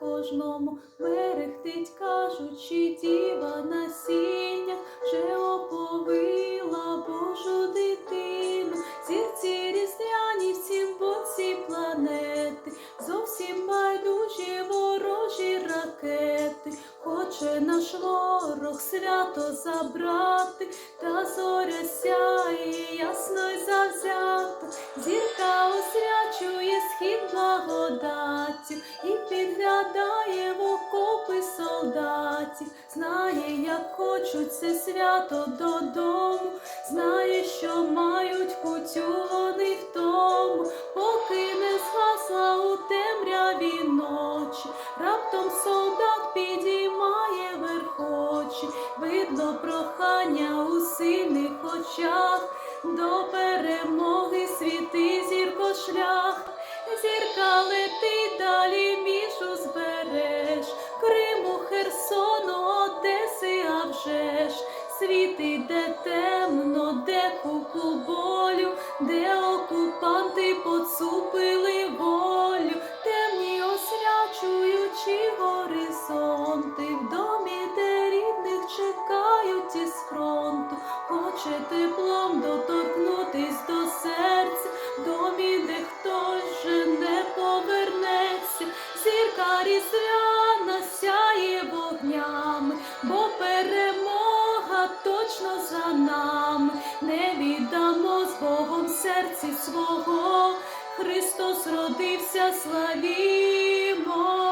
кожному мерехтить, кажучи, діва насіння. Вже оповила Божу дитину, зірці різдвяні всім боці планети, зовсім байдужі ворожі ракети, хоче наш ворог свято забрати, та зоря сяє ясно й освячує схід благодаттю і підглядає в окопи солдатів, знає, як хочуть це свято додому, знає, що мають путю вони в тому, поки не згасла у темряві ночі, раптом солдат підіймає верхочі, видно прохання у сильних очах, до перемоги світи зірко шлях. Зірка летить далі між узбереж, Криму, Херсону, Одеси, а світи, де темно, де купу болю, де окупанти поцупили волю, темні освячуючи горизонти, в домі, рідних чекають із хоче теплом доторкнутись до серця, домі, різдвяна сяє вогнями, бо перемога точно за нами, не віддамо з Богом серці свого, Христос родився, славімо